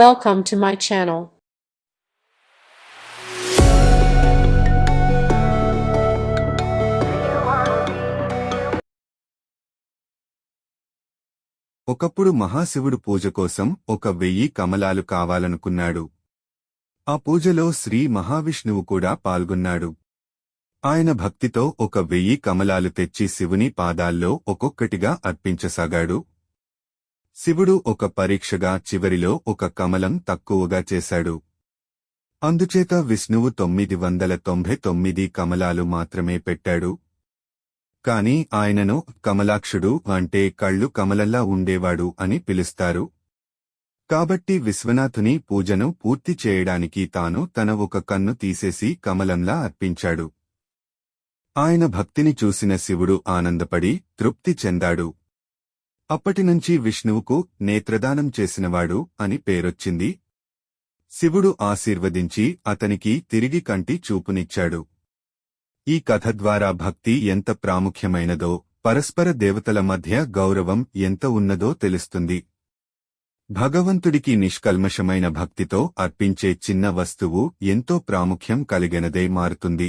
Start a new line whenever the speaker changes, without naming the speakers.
Welcome to my channel.
ఒకప్పుడు మహాశివుడు పూజ కోసం ఒక వెయ్యి కమలాలు కావాలనుకున్నాడు. ఆ పూజలో శ్రీ మహావిష్ణువు కూడా పాల్గొన్నాడు. ఆయన భక్తితో ఒక వెయ్యి కమలాలు తెచ్చి శివుని పాదాల్లో ఒక్కొక్కటిగా అర్పించసాగాడు. శివుడు ఒక పరీక్షగా చివరిలో ఒక కమలం తక్కువగా చేశాడు. అందుచేత విష్ణువు తొమ్మిది వందల తొంభై తొమ్మిది కమలాలు మాత్రమే పెట్టాడు. కాని ఆయనను కమలాక్షుడు అంటే కళ్ళు కమలల్లా ఉండేవాడు అని పిలుస్తారు. కాబట్టి విశ్వనాథుని పూజను పూర్తి చేయడానికి తాను తన ఒక కన్ను తీసేసి కమలంలా అర్పించాడు. ఆయన భక్తిని చూసిన శివుడు ఆనందపడి తృప్తి చెందాడు. అప్పటినుంచి విష్ణువుకు నేత్రదానం చేసినవాడు అని పేరొచ్చింది. శివుడు ఆశీర్వదించి అతనికి తిరిగి కంటి చూపునిచ్చాడు. ఈ కథ ద్వారా భక్తి ఎంత ప్రాముఖ్యమైనదో పరస్పర దేవతల మధ్య గౌరవం ఎంత ఉన్నదో తెలుస్తుంది. భగవంతుడికి నిష్కల్మషమైన భక్తితో అర్పించే చిన్న వస్తువు ఎంతో ప్రాముఖ్యం కలిగినదే మారుతుంది.